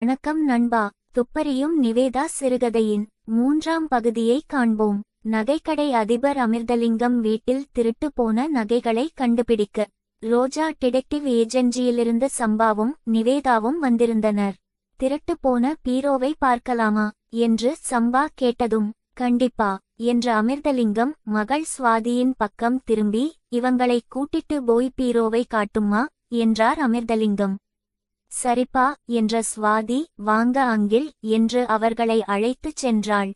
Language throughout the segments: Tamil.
வணக்கம் நண்பா. துப்பறியும் நிவேதா சிறுகதையின் மூன்றாம் பகுதியை காண்போம். நகைக்கடை அதிபர் அமிர்தலிங்கம் வீட்டில் திருட்டு போன நகைகளை கண்டுபிடிக்க ரோஜா டிடெக்டிவ் ஏஜென்சியிலிருந்து சம்பாவும் நிவேதாவும் வந்திருந்தனர். திருட்டு போன பீரோவை பார்க்கலாமா? என்று சம்பா கேட்டதும் கண்டிப்பா என்ற அமிர்தலிங்கம் மகள் சுவாதியின் பக்கம் திரும்பி இவங்களை கூட்டிட்டு போய் பீரோவை காட்டுமா என்றார் அமிர்தலிங்கம். சரிப்பா என்ற சுவாதி வாங்க அங்கில் என்று அவர்களை அழைத்துச் சென்றாள்.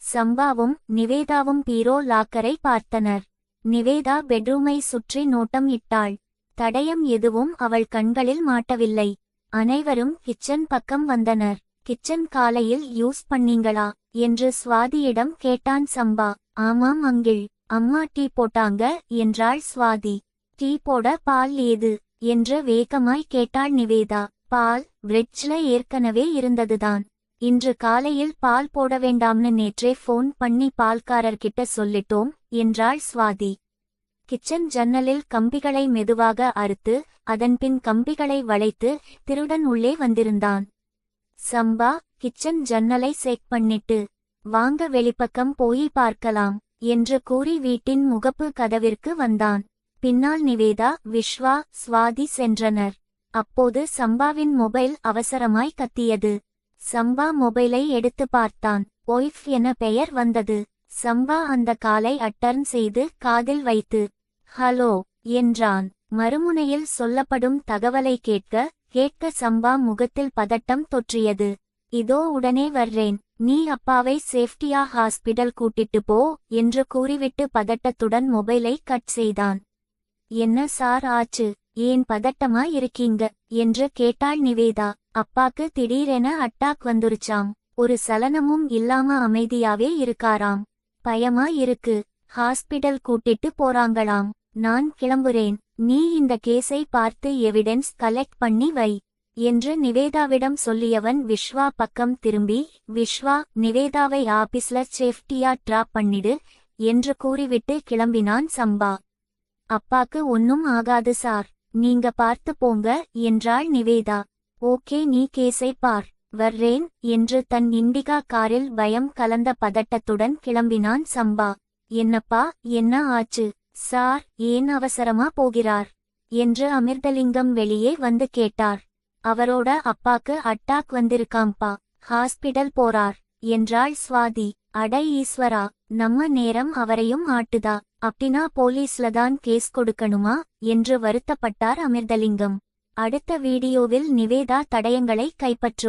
சம்பாவும் நிவேதாவும் பீரோ லாக்கரை பார்த்தனர். நிவேதா பெட்ரூமை சுற்றி நோட்டம் இட்டாள். தடயம் எதுவும் அவள் கண்களில் மாட்டவில்லை. அனைவரும் கிச்சன் பக்கம் வந்தனர். கிச்சன் காலையில் யூஸ் பண்ணீங்களா? என்று சுவாதியிடம் கேட்டான் சம்பா. ஆமாம் அங்கிள் அம்மா டீ போட்டாங்க என்றாள் சுவாதி. டீ போட பால் ஏது? என்று வேகமாய் கேட்டாள் நிவேதா. பால் ஃப்ரிட்ஜ்ல ஏற்கனவே இருந்ததுதான். இன்று காலையில் பால் போட வேண்டாம்னு நேற்றே ஃபோன் பண்ணி பால்காரர்கிட்ட சொல்லிட்டோம் என்றாள் சுவாதி. கிச்சன் ஜன்னலில் கம்பிகளை மெதுவாக அறுத்து அதன்பின் கம்பிகளை வளைத்து திருடன் உள்ளே வந்திருந்தான். சம்பா கிச்சன் ஜன்னலை செக் பண்ணிட்டு வாங்க வெளிப்பக்கம் போய் பார்க்கலாம் என்று கூறி வீட்டின் முகப்பு கதவிற்கு வந்தான். பின்னால் நிவேதா விஸ்வா சுவாதி சென்றனர். அப்போது சம்பாவின் மொபைல் அவசரமாய் கத்தியது. சம்பா மொபைலை எடுத்து பார்த்தான். ஒய்ஃப் என பெயர் வந்தது. சம்பா அந்த காலை அட்டர்ன் செய்து காதில் வைத்து ஹலோ என்றான். மறுமுனையில் சொல்லப்படும் தகவலை கேட்க கேட்க சம்பா முகத்தில் பதட்டம் தொற்றியது. இதோ உடனே வர்றேன். நீ அப்பாவை சேஃப்டியா ஹாஸ்பிடல் கூட்டிட்டு போ என்று கூறிவிட்டு பதட்டத்துடன் மொபைலை கட் செய்தான். என்ன சார் ஆச்சு? ஏன் பதட்டமா இருக்கீங்க? என்று கேட்டாள் நிவேதா. அப்பாக்கு திடீரென அட்டாக் வந்துருச்சாம். ஒரு சலனமும் இல்லாம அமைதியாவே இருக்காராம். பயமா இருக்கு. ஹாஸ்பிடல் கூட்டிட்டு போறாங்களாம். நான் கிளம்புறேன். நீ இந்த கேஸை பார்த்து எவிடன்ஸ் கலெக்ட் பண்ணி வை என்று நிவேதாவிடம் சொல்லியவன் விஸ்வா பக்கம் திரும்பி விஸ்வா நிவேதாவை ஆபீஸ்ல சேஃப்டியா ட்ராப் பண்ணிடு என்று கூறிவிட்டு கிளம்பினான் சம்பா. அப்பாக்கு ஒன்னும் ஆகாது சார். நீங்க பார்த்து போங்க என்றாள் நிவேதா. ஓகே நீ கேஸை பார். வர்றேன் என்று தன் இண்டிகா காரில் பயம் கலந்த பதட்டத்துடன் கிளம்பினான் சம்பா. என்னப்பா என்ன ஆச்சு? சார் ஏன் அவசரமா போகிறார்? என்று அமிர்தலிங்கம் வெளியே வந்து கேட்டார். அவரோட அப்பாக்கு அட்டாக் வந்திருக்காம்பா ஹாஸ்பிடல் போறார் என்றாள் சுவாதி. அட ஈஸ்வரா நம்ம நேரம் அவரையும் ஆட்டுதா? அப்டினா போலீஸ்ல தான் கேஸ் கொடுக்கணுமா? என்று வருத்தப்பட்டார் அமிர்தலிங்கம். அடுத்த வீடியோவில் நிவேதா தடயங்களை கைப்பற்றும்